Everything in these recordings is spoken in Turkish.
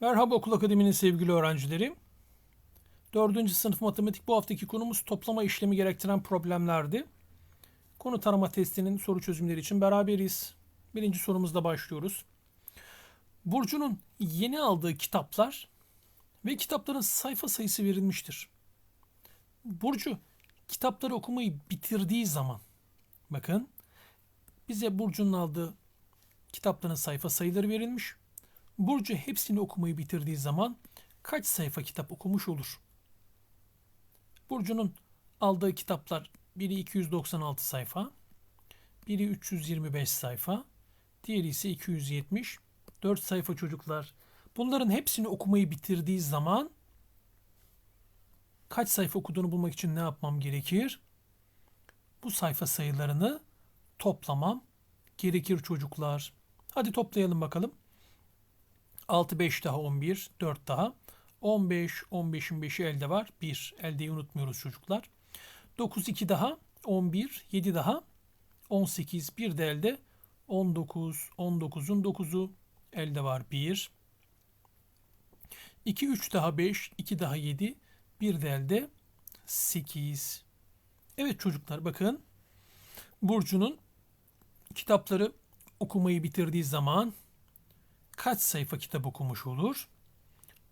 Merhaba Okul Akademi'nin sevgili öğrencileri. Dördüncü sınıf matematik bu haftaki konumuz toplama işlemi gerektiren problemlerdi. Konu tarama testinin soru çözümleri için beraberiz. Birinci sorumuzda başlıyoruz. Burcu'nun yeni aldığı kitaplar ve kitapların sayfa sayısı verilmiştir. Burcu kitapları okumayı bitirdiği zaman bakın bize Burcu'nun aldığı kitapların sayfa sayıları verilmiş. Burcu hepsini okumayı bitirdiği zaman kaç sayfa kitap okumuş olur? Burcu'nun aldığı kitaplar biri 296 sayfa, biri 325 sayfa, diğeri ise 270. 4 sayfa çocuklar. Bunların hepsini okumayı bitirdiği zaman kaç sayfa okuduğunu bulmak için ne yapmam gerekir? Bu sayfa sayılarını toplamam gerekir çocuklar. Hadi toplayalım bakalım. 6 5 daha 11, 4 daha 15, 15'in 5'i elde var. 1. Eldeyi unutmuyoruz çocuklar. 9 2 daha 11, 7 daha 18, 1 de elde 19, 19'un 9'u elde var 1. 2 3 daha 5, 2 daha 7, 1 de elde 8. Evet çocuklar bakın. Burcu'nun kitapları okumayı bitirdiği zaman kaç sayfa kitap okumuş olur?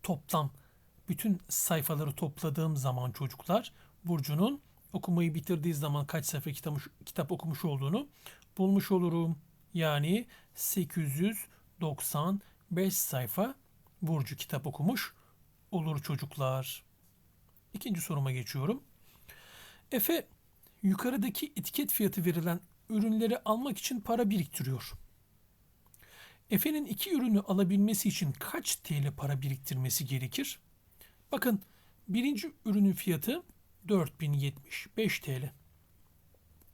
Toplam bütün sayfaları topladığım zaman çocuklar Burcu'nun okumayı bitirdiği zaman kaç sayfa kitap, kitap okumuş olduğunu bulmuş olurum. Yani 895 sayfa Burcu kitap okumuş olur çocuklar. İkinci soruma geçiyorum. Efe yukarıdaki etiket fiyatı verilen ürünleri almak için para biriktiriyor. Efe'nin iki ürünü alabilmesi için kaç TL para biriktirmesi gerekir? Bakın birinci ürünün fiyatı 4075 TL.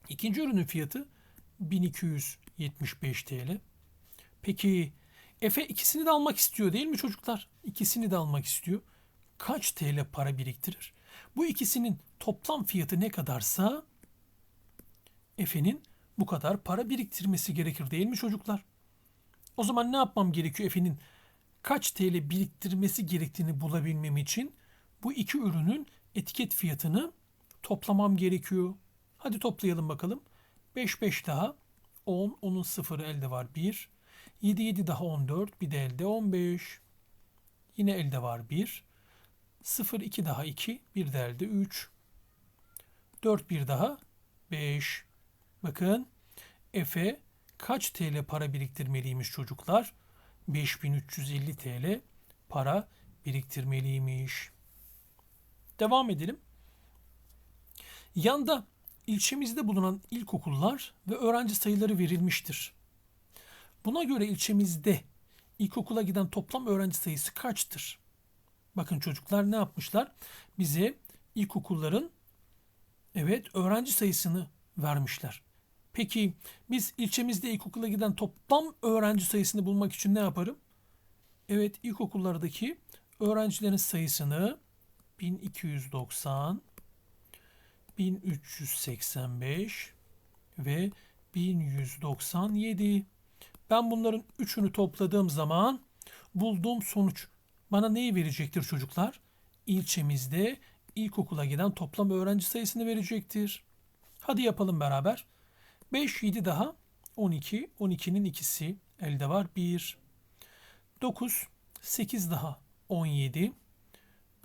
İkinci ürünün fiyatı 1275 TL. Peki Efe ikisini de almak istiyor değil mi çocuklar? İkisini de almak istiyor. Kaç TL para biriktirir? Bu ikisinin toplam fiyatı ne kadarsa Efe'nin bu kadar para biriktirmesi gerekir değil mi çocuklar? O zaman ne yapmam gerekiyor Efe'nin kaç TL biriktirmesi gerektiğini bulabilmem için bu iki ürünün etiket fiyatını toplamam gerekiyor. Hadi toplayalım bakalım. 5 5 daha 10, onun sıfırı elde var 1. 7 7 daha 14, bir de elde 15. Yine elde var 1. 0 2 daha 2, bir de elde 3. 4 bir daha 5. Bakın Efe kaç TL para biriktirmeliymiş çocuklar? 5350 TL para biriktirmeliymiş. Devam edelim. Yanda ilçemizde bulunan ilkokullar ve öğrenci sayıları verilmiştir. Buna göre ilçemizde ilkokula giden toplam öğrenci sayısı kaçtır? Bakın çocuklar ne yapmışlar? Bize ilkokulların evet öğrenci sayısını vermişler. Peki biz ilçemizde ilkokula giden toplam öğrenci sayısını bulmak için ne yaparım? Evet ilkokullardaki öğrencilerin sayısını 1290, 1385 ve 1197. Ben bunların üçünü topladığım zaman bulduğum sonuç bana neyi verecektir çocuklar? İlçemizde ilkokula giden toplam öğrenci sayısını verecektir. Hadi yapalım beraber. 5, 7 daha 12. 12'nin ikisi elde var 1. 9, 8 daha 17.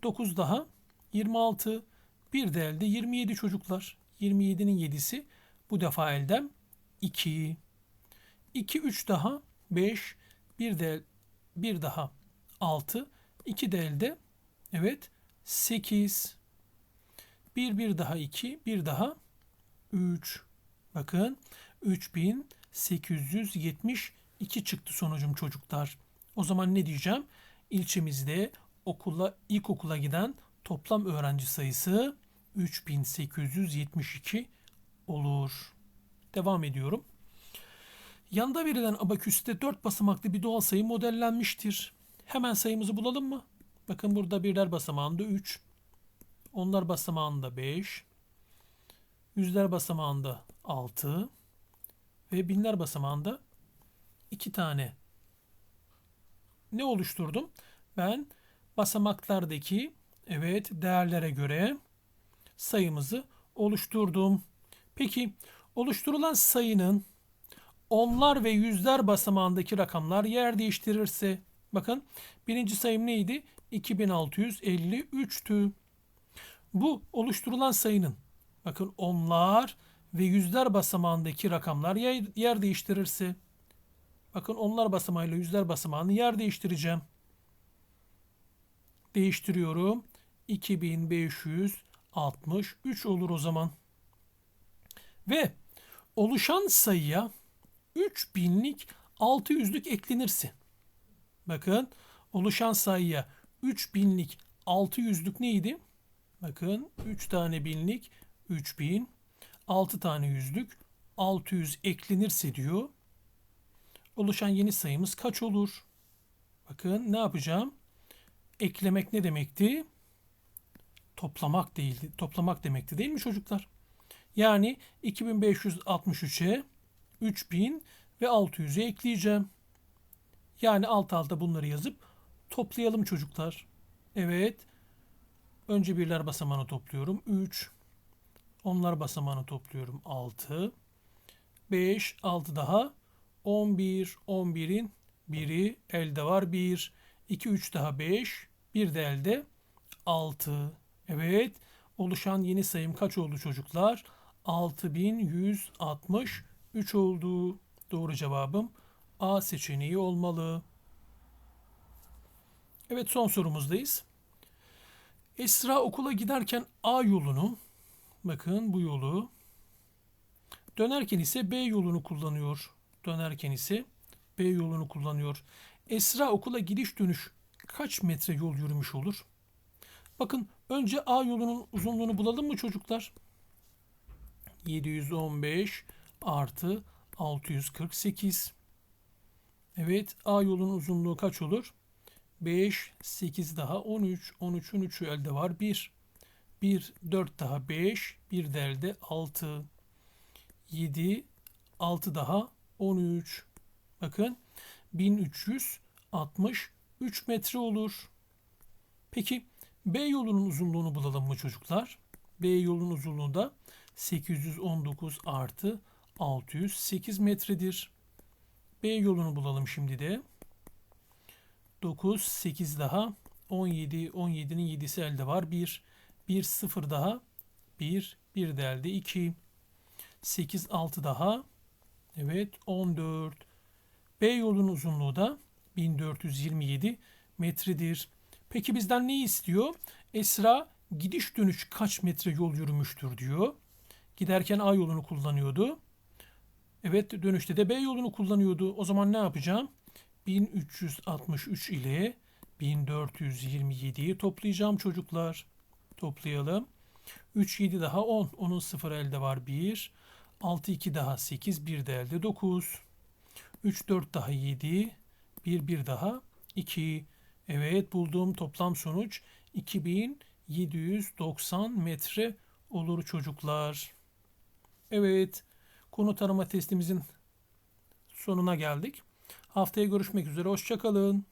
9 daha 26. Bir de elde 27 çocuklar. 27'nin 7'si bu defa eldem 2. 2, 3 daha 5. Bir de bir daha 6. 2 de elde evet 8. 1 bir daha 2. Bir daha 3. Bakın 3872 çıktı sonucum çocuklar. O zaman ne diyeceğim? İlçemizde okula ilkokula giden toplam öğrenci sayısı 3872 olur. Devam ediyorum. Yanda verilen abaküste 4 basamaklı bir doğal sayı modellenmiştir. Hemen sayımızı bulalım mı? Bakın burada birler basamağında 3, onlar basamağında 5, yüzler basamağında 6 ve binler basamağında 2 tane ne oluşturdum? ben basamaklardaki evet değerlere göre sayımızı oluşturdum. Peki oluşturulan sayının onlar ve yüzler basamağındaki rakamlar yer değiştirirse bakın birinci sayım neydi? 2653'tü. Bu oluşturulan sayının bakın onlar ve yüzler basamağındaki rakamlar yer, değiştirirse bakın onlar basamağıyla yüzler basamağını yer değiştireceğim. Değiştiriyorum. 2563 olur o zaman. Ve oluşan sayıya 3000'lik 600'lük eklenirse bakın oluşan sayıya 3000'lik 600'lük neydi? Bakın 3 tane binlik 3000 6 tane yüzlük 600 eklenirse diyor. Oluşan yeni sayımız kaç olur? Bakın ne yapacağım? Eklemek ne demekti? Toplamak değildi. Toplamak demekti değil mi çocuklar? Yani 2563'e 3000 ve 600'e ekleyeceğim. Yani alt alta bunları yazıp toplayalım çocuklar. Evet. Önce birler basamağını topluyorum. 3. Onlar basamağını topluyorum. 6. 5. 6 daha. 11. 11'in biri elde var. 1. 2. 3 daha 5. Bir de elde 6. Evet. Oluşan yeni sayım kaç oldu çocuklar? 6163 oldu. Doğru cevabım A seçeneği olmalı. Evet son sorumuzdayız. Esra okula giderken A yolunu bakın bu yolu dönerken ise B yolunu kullanıyor. Dönerken ise B yolunu kullanıyor. Esra okula gidiş dönüş kaç metre yol yürümüş olur? Bakın önce A yolunun uzunluğunu bulalım mı çocuklar? 715 artı 648. Evet A yolunun uzunluğu kaç olur? 5, 8 daha 13. 13'ün 3'ü elde var 1. 1, 4 daha 5. 1 de elde 6. 7, 6 daha 13. Bakın 1363 metre olur. Peki B yolunun uzunluğunu bulalım mı çocuklar? B yolunun uzunluğu da 819 artı 608 metredir. B yolunu bulalım şimdi de. 9, 8 daha 17, 17'nin 7'si elde var. 1, 1, 0 daha 1, 1 de elde 2. 8, 6 daha evet 14. B yolunun uzunluğu da 1427 metredir. Peki bizden ne istiyor? Esra gidiş dönüş kaç metre yol yürümüştür diyor. Giderken A yolunu kullanıyordu. Evet dönüşte de B yolunu kullanıyordu. O zaman ne yapacağım? 1363 ile 1427'yi toplayacağım çocuklar. Toplayalım. 3 7 daha 10. Onun 0 elde var 1. 6 2 daha 8. 1 de elde 9. 3 4 daha 7. 1 1 daha 2. Evet bulduğum toplam sonuç 2790 metre olur çocuklar. Evet konu tarama testimizin sonuna geldik. Haftaya görüşmek üzere. Hoşçakalın.